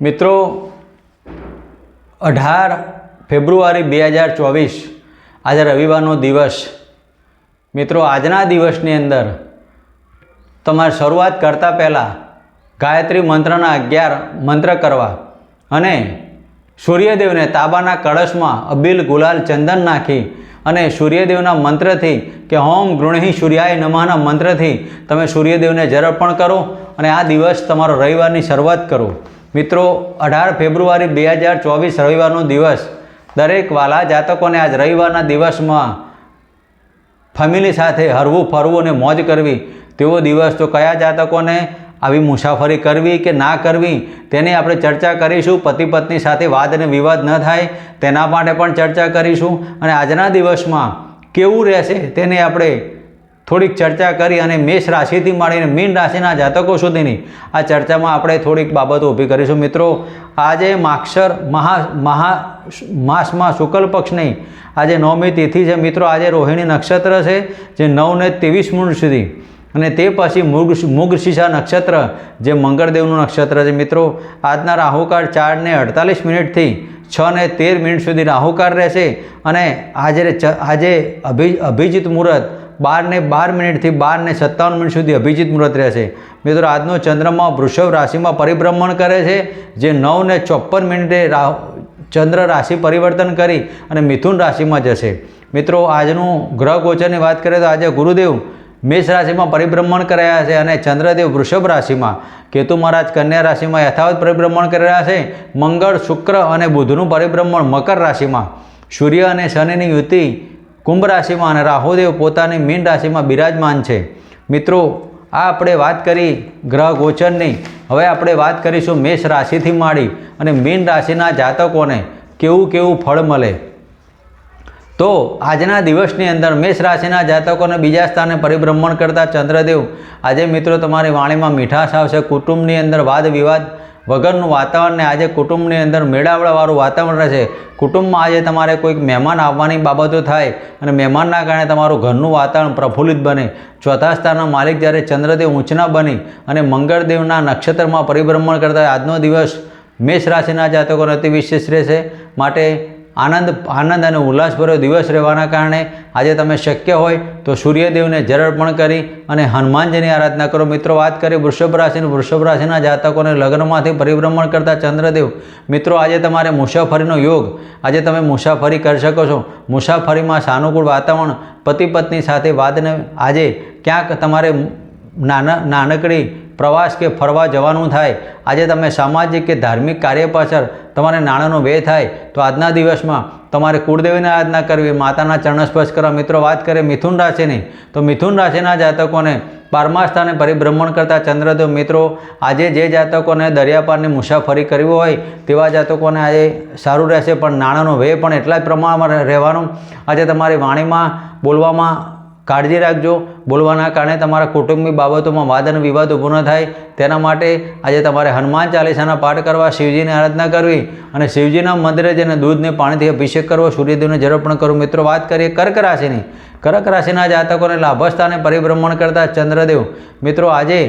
મિત્રો, અઢાર ફેબ્રુઆરી બે હજાર ચોવીસ, આજે રવિવારનો દિવસ. મિત્રો, આજના દિવસની અંદર તમારે શરૂઆત કરતાં પહેલાં ગાયત્રી મંત્રના અગિયાર મંત્ર કરવા અને સૂર્યદેવને તાબાના કળશમાં અબીલ ગુલાલ ચંદન નાખી અને સૂર્યદેવના મંત્રથી કે હોમ ગૃહિ સૂર્યાય નમાના મંત્રથી તમે સૂર્યદેવને જરપણ કરો અને આ દિવસ તમારો રવિવારની શરૂઆત કરો. મિત્રો, અઢાર ફેબ્રુઆરી બે હજાર ચોવીસ રવિવારનો દિવસ. દરેક વાલા જાતકોને આજ રવિવારના દિવસમાં ફેમિલી સાથે હરવું, ફરવું અને મોજ કરવી. તેવો દિવસ તો કયા જાતકોને આવી મુસાફરી કરવી કે ના કરવી, તેની આપણે ચર્ચા કરીશું. પતિ પત્ની સાથે વાદ અને વિવાદ ન થાય, તેના માટે પણ ચર્ચા કરીશું. અને આજના દિવસમાં કેવું રહેશે, તેને આપણે થોડીક ચર્ચા કરી અને મેષ રાશિથી માંડીને મીન રાશિના જાતકો સુધીની આ ચર્ચામાં આપણે થોડીક બાબતો ઊભી કરીશું. મિત્રો, આજે માક્ષર મહા મહા માસમાં શુક્લ પક્ષ નહીં આજે નવમી તિથિ છે. મિત્રો, આજે રોહિણી નક્ષત્ર છે, જે નવને ત્રેવીસ મિનિટ સુધી. અને તે પછી મૃગ મૃગશીષા નક્ષત્ર, જે મંગળદેવનું નક્ષત્ર છે. મિત્રો, આજના રાહુકાળ ચારને અડતાલીસ મિનિટથી છ ને તેર મિનિટ સુધી રાહુકાળ રહેશે. અને આજે આજે અભિ અભિજીત મુહૂર્ત બાર ને બાર મિનિટથી બાર ને સત્તાવન મિનિટ સુધી અભિજીત મુહૂર્ત રહેશે. મિત્રો, આજનો ચંદ્રમાં વૃષભ રાશિમાં પરિભ્રમણ કરે છે, જે નવને ચોપ્પન મિનિટે ચંદ્ર રાશિ પરિવર્તન કરી અને મિથુન રાશિમાં જશે. મિત્રો, આજનું ગ્રહ ગોચરની વાત કરીએ તો આજે ગુરુદેવ મેષ રાશિમાં પરિભ્રમણ કરી રહ્યા છે અને ચંદ્રદેવ વૃષભ રાશિમાં. કેતુ મહારાજ કન્યા રાશિમાં યથાવત પરિભ્રમણ કરી રહ્યા છે. મંગળ, શુક્ર અને બુધનું પરિભ્રમણ મકર રાશિમાં. સૂર્ય અને શનિની યુતિ કુંભ રાશિમાં અને રાહુદેવ પોતાની મીન રાશિમાં બિરાજમાન છે. મિત્રો, આ આપણે વાત કરી ગ્રહ ગોચરની. હવે આપણે વાત કરીશું મેષ રાશિથી માંડી અને મીન રાશિના જાતકોને કેવું કેવું ફળ મળે. તો આજના દિવસની અંદર મેષ રાશિના જાતકોને બીજા સ્થાને પરિભ્રમણ કરતા ચંદ્રદેવ. આજે મિત્રો, તમારી વાણીમાં મીઠાશ આવશે. કુટુંબની અંદર વાદ વિવાદ વગરનું વાતાવરણને આજે કુટુંબની અંદર મેળાવડાવાળું વાતાવરણ રહેશે કુટુંબમાં આજે તમારે કોઈક મહેમાન આવવાની બાબતો થાય અને મહેમાનના કારણે તમારું ઘરનું વાતાવરણ પ્રફુલ્લિત બને. ચોથા સ્થાનના માલિક જ્યારે ચંદ્રદેવ ઊંચના બની અને મંગળદેવના નક્ષત્રમાં પરિભ્રમણ કરતા આજનો દિવસ મેષ રાશિના જાતકોને અતિ વિશેષ રહેશે. માટે આનંદ આનંદ અને ઉલ્લાસભર્યો દિવસ રહેવાના કારણે આજે તમે શક્ય હોય તો સૂર્યદેવને જરર્પણ કરી અને હનુમાનજીની આરાધના કરો. મિત્રો, વાત કરીએ વૃષભ રાશિની. વૃષભ રાશિના જાતકોને લગ્નમાંથી પરિભ્રમણ કરતા ચંદ્રદેવ, મિત્રો, આજે તમારે મુસાફરીનો યોગ. આજે તમે મુસાફરી કરી શકો છો. મુસાફરીમાં સાનુકૂળ વાતાવરણ પતિ પત્ની સાથે વાતને આજે ક્યાંક તમારે નાના નાનકડી પ્રવાસ કે ફરવા જવાનું થાય, આજે તમે સામાજિક કે ધાર્મિક કાર્ય પાછળ તમારે નાણાંનો વ્યય થાય, તો આજના દિવસમાં તમારે કુળદેવીને આરાધના કરવી, માતાના ચરણસ્પર્શ કરવા. મિત્રો, વાત કરીએ મિથુન રાશિની, તો મિથુન રાશિના જાતકોને બારમા સ્થાને પરિભ્રમણ કરતા ચંદ્રદેવ, મિત્રો, આજે જે જાતકોને દરિયાપારની મુસાફરી કરવી હોય, તેવા જાતકોને આજે સારું રહેશે, પણ નાણાંનો વ્યય પણ એટલા જ પ્રમાણમાં રહેવાનું. આજે તમારી વાણીમાં, બોલવામાં કાળજી રાખજો. બોલવાના કારણે તમારા કુટુંબની બાબતોમાં વાદ અને વિવાદ ઊભો ન થાય. તેના માટે આજે તમારે હનુમાન ચાલીસાના પાઠ કરવા, શિવજીની આરાધના કરવી અને શિવજીના મંદિરે જઈને દૂધને પાણીથી અભિષેક કરવો, સૂર્યદેવને જરપણ કરવું. મિત્રો, વાત કરીએ કર્ક રાશિની. કર્ક રાશિના જાતકોને લાભસ્થાને પરિભ્રમણ કરતા ચંદ્રદેવ. મિત્રો, આજે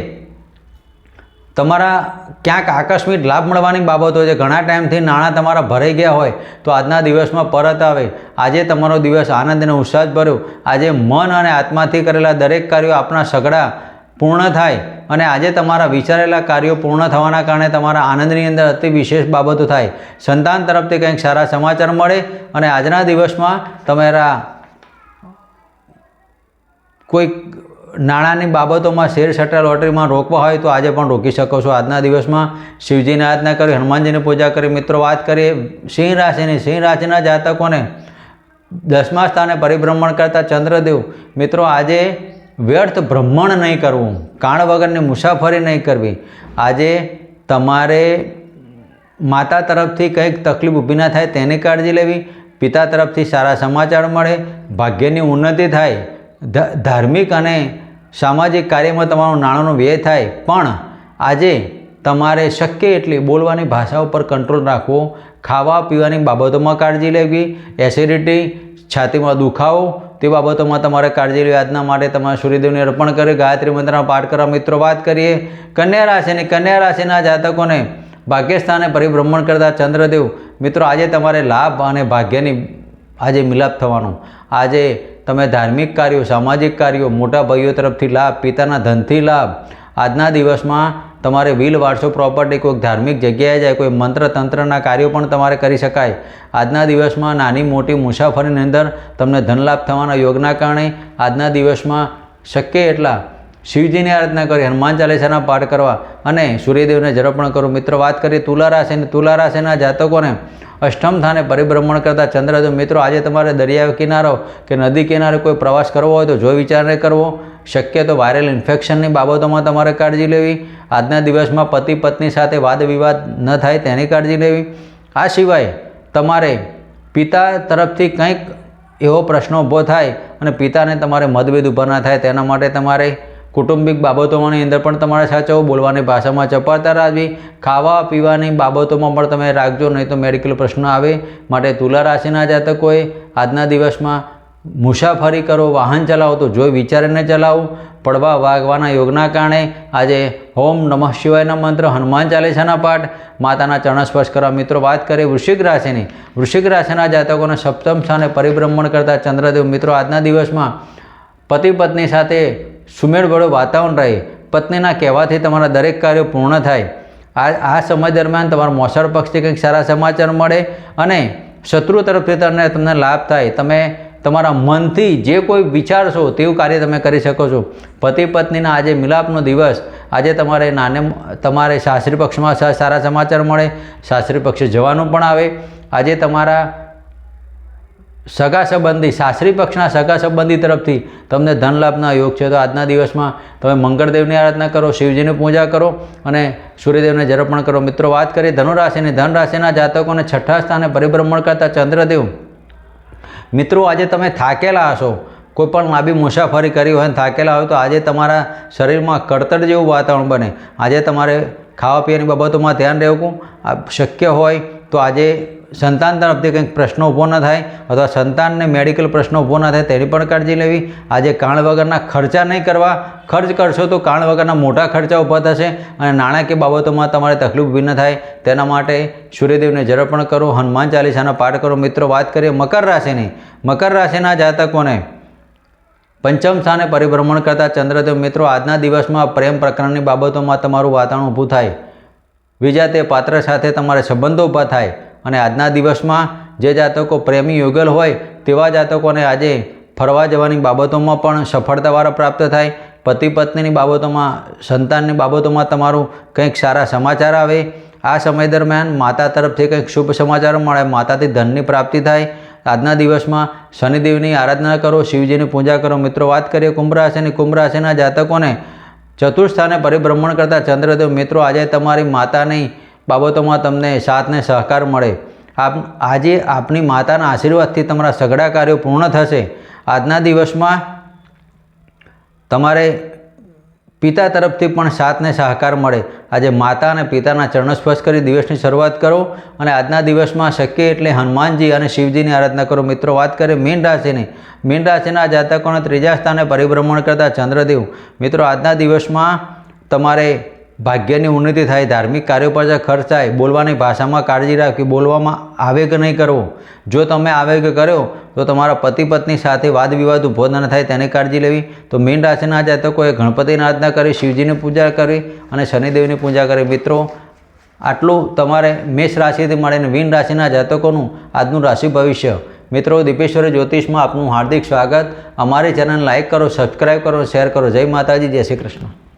તમારા ક્યાંક આકસ્મિક લાભ મળવાની બાબતો છે. ઘણા ટાઈમથી નાણાં તમારા ભરાઈ ગયા હોય તો આજના દિવસમાં પરત આવે. આજે તમારો દિવસ આનંદ અને ઉત્સાહ ભર્યો આજે મન અને આત્માથી કરેલા દરેક કાર્યો આપણા સગડા પૂર્ણ થાય અને આજે તમારા વિચારેલા કાર્યો પૂર્ણ થવાના કારણે તમારા આનંદની અંદર અતિ વિશેષ બાબતો થાય. સંતાન તરફથી કંઈક સારા સમાચાર મળે અને આજના દિવસમાં તમારા કોઈક નાણાંની બાબતોમાં શેર સટ્ટા લોટરીમાં રોકવા હોય તો આજે પણ રોકી શકો છો. આજના દિવસમાં શિવજીની આરાધના કરી, હનુમાનજીની પૂજા કરી. મિત્રો, વાત કરીએ સિંહ રાશિની. સિંહ રાશિના જાતકોને દસમા સ્થાને પરિભ્રમણ કરતા ચંદ્રદેવ, મિત્રો, આજે વ્યર્થ ભ્રમણ નહીં કરવું. કાણ વગરની મુસાફરી નહીં કરવી. આજે તમારે માતા તરફથી કંઈક તકલીફ ઊભી ના થાય તેની કાળજી લેવી. પિતા તરફથી સારા સમાચાર મળે. ભાગ્યની ઉન્નતિ થાય. ધાર્મિક અને સામાજિક કાર્યમાં તમારો નાણાંનો વ્યય થાય, પણ આજે તમારે શક્ય એટલી બોલવાની ભાષા ઉપર કંટ્રોલ રાખવો, ખાવા પીવાની બાબતોમાં કાળજી લેવી એસિડિટી છાતીમાં દુખાવો, તે બાબતોમાં તમારે કાળજી લેવી. આજના માટે તમારે સૂર્યદેવને અર્પણ કરી, ગાયત્રી મંત્રના પાઠ કરવા મિત્રો વાત કરીએ. કન્યા રાશિની કન્યા રાશિના જાતકોને ભાગ્યસ્થાને પરિભ્રમણ કરતા ચંદ્રદેવ, મિત્રો આજે તમારે લાભ અને ભાગ્યની આજે મિલાપ થવાનો. આજે તમે ધાર્મિક કાર્યો, સામાજિક કાર્યો, મોટા ભાઈઓ તરફથી લાભ, પિતાના ધનથી લાભ, આજના દિવસમાં તમારે વિલ વારસો પ્રોપર્ટી, કોઈક ધાર્મિક જગ્યાએ જાય, કોઈ મંત્ર તંત્રના કાર્યો પણ તમારે કરી શકાય. આજના દિવસમાં નાની મોટી મુસાફરીની અંદર તમને ધનલાભ થવાના યોગના કારણે આજના દિવસમાં શક્ય એટલા શિવજીની આરાધના કરી, હનુમાન ચાલીસાના પાઠ કરવા અને સૂર્યદેવને જરપણ કરો. મિત્રો, વાત કરીએ તુલા રાશિની, તુલા રાશિના જાતકોને. અષ્ટમ સ્થાને પરિભ્રમણ કરતા ચંદ્રદેવ મિત્રો, આજે તમારે દરિયા કિનારો કે નદી કિનારે કોઈ પ્રવાસ કરવો હોય તો જો વિચારને કરવો. શક્ય તો વાયરલ ઇન્ફેક્શનની બાબતોમાં તમારે કાળજી લેવી. આજના દિવસમાં પતિ પત્ની સાથે વાદ વિવાદ ન થાય તેની કાળજી લેવી. આ સિવાય તમારે પિતા તરફથી કંઈક એવો પ્રશ્ન ઊભો થાય અને પિતાને તમારે મતભેદ ઊભા ના થાય તેના માટે તમારે કુટુંબિક બાબતોની અંદર પણ તમારે સાચવો બોલવાની ભાષામાં ચપળતા રાખવી, ખાવા પીવાની બાબતોમાં પણ તમે રાખજો, નહીં તો મેડિકલ પ્રશ્ન આવે. માટે તુલા રાશિના જાતકોએ આજના દિવસમાં મુસાફરી કરો, વાહન ચલાવો, તો જોઈ વિચારીને ચલાવો. પડવા વાગવાના યોગના કારણે આજે ઓમ નમઃ શિવાયના મંત્ર, હનુમાન ચાલીસાના પાઠ, માતાના ચરણ સ્પર્શ કરવા. મિત્રો, વાત કરીએ વૃશ્ચિક રાશિની. વૃશ્ચિક રાશિના જાતકોને સપ્તમ સ્થાને પરિભ્રમણ કરતા ચંદ્રદેવ. મિત્રો, આજના દિવસમાં પતિ પત્ની સાથે સુમેળભર્યું વાતાવરણ રહે. પત્નીના કહેવાથી તમારા દરેક કાર્યો પૂર્ણ થાય. આ આ સમય દરમિયાન તમારા મોસળ પક્ષથી કંઈક સારા સમાચાર મળે અને શત્રુ તરફથી તમને તમને લાભ થાય. તમે તમારા મનથી જે કોઈ વિચારશો તેવું કાર્ય તમે કરી શકો છો. પતિ પત્નીના આજે મિલાપનો દિવસ. આજે તમારે નાને તમારે સાસરી પક્ષમાં સારા સમાચાર મળે. સાસરી પક્ષે જવાનું પણ આવે. આજે તમારા સગા સંબંધી, સાસરી પક્ષના સગા સંબંધી તરફથી તમને ધન લાભના યોગ છે. તો આજના દિવસમાં તમે મંગળદેવની આરાધના કરો, શિવજીની પૂજા કરો અને સૂર્યદેવને જરપણ કરો. મિત્રો, વાત કરીએ ધનુરાશિની. ધનરાશિના જાતકોને છઠ્ઠા સ્થાને પરિભ્રમણ કરતા ચંદ્રદેવ. મિત્રો, આજે તમે થાકેલા હશો. કોઈપણ લાંબી મુસાફરી કરી હોય થાકેલા હોય તો આજે તમારા શરીરમાં કળતર જેવું વાતાવરણ બને. આજે તમારે ખાવા પીવાની બાબતોમાં ધ્યાન રહેવું શક્ય હોય તો આજે સંતાન તરફથી કંઈક પ્રશ્નો ઊભો ન થાય અથવા સંતાનને મેડિકલ પ્રશ્નો ઊભો ન થાય તેની પણ કાળજી લેવી. આજે કાણ વગરના ખર્ચા નહીં કરવા. ખર્ચ કરશો તો કાણ વગરના મોટા ખર્ચા ઊભા થશે અને નાણાકીય બાબતોમાં તમારે તકલીફ ઊભી ન થાય. તેના માટે સૂર્યદેવને જરપણ કરો, હનુમાન ચાલીસાનો પાઠ કરો. મિત્રો, વાત કરીએ મકર રાશિની. મકર રાશિના જાતકોને પંચમ સ્થાને પરિભ્રમણ કરતા ચંદ્રદેવ મિત્રો, આજના દિવસમાં પ્રેમ પ્રકરણની બાબતોમાં તમારું વાતાવરણ ઊભું થાય. બીજા તે પાત્ર સાથે તમારે સંબંધો ઊભા થાય અને આજના દિવસમાં જે જાતકો પ્રેમી યુગલ હોય તેવા જાતકોને આજે ફરવા જવાની બાબતોમાં પણ સફળતાવાળા પ્રાપ્ત થાય. પતિ પત્નીની બાબતોમાં, સંતાનની બાબતોમાં તમારું કંઈક સારા સમાચાર આવે. આ સમય દરમિયાન માતા તરફથી કંઈક શુભ સમાચાર મળે, માતાથી ધનની પ્રાપ્તિ થાય. આજના દિવસમાં શનિદેવની આરાધના કરો, શિવજીની પૂજા કરો. મિત્રો, વાત કરીએ કુંભ રાશિની. કુંભ રાશિના જાતકોને ચતુર્થ પરિભ્રમણ કરતા ચંદ્રદેવ મિત્રો, આજે તમારી માતાની બાબતોમાં તમને સાથને સહકાર મળે. આપ, આજે આપની માતાના આશીર્વાદથી તમારા સઘળા કાર્યો પૂર્ણ થશે. આજના દિવસમાં તમારે પિતા તરફથી પણ સાથને સહકાર મળે. આજે માતા અને પિતાના ચરણસ્પર્શ કરી દિવસની શરૂઆત કરો અને આજના દિવસમાં શક્ય એટલે હનુમાનજી અને શિવજીની આરાધના કરો. મિત્રો, વાત કરીએ મીન રાશિની. મીન રાશિના જાતકોને ત્રીજા સ્થાને પરિભ્રમણ કરતા ચંદ્રદેવ. મિત્રો, આજના દિવસમાં તમારે ભાગ્યની ઉન્નતિ થાય, ધાર્મિક કાર્યો પર ખર્ચ થાય, બોલવાની ભાષામાં કાળજી રાખવી, બોલવામાં આવેગ નહીં કરવો. જો તમે આવેગ કર્યો, તો તમારા પતિ પત્ની સાથે વાદ વિવાદ ઊભો ન થાય, તેની કાળજી લેવી. તો મીન રાશિના જાતકોએ ગણપતિની આરાધના કરી, શિવજીની પૂજા કરી અને શનિદેવની પૂજા કરી. મિત્રો, આટલું તમારે મેષ રાશિથી મળીને મીન રાશિના જાતકોનું આજનું રાશિ ભવિષ્ય. મિત્રો, દીપેશ્વરી જ્યોતિષમાં આપનું હાર્દિક સ્વાગત. અમારી ચેનલ લાઇક કરો સબસ્ક્રાઈબ કરો શેર કરો. જય માતાજી, જય શ્રી કૃષ્ણ.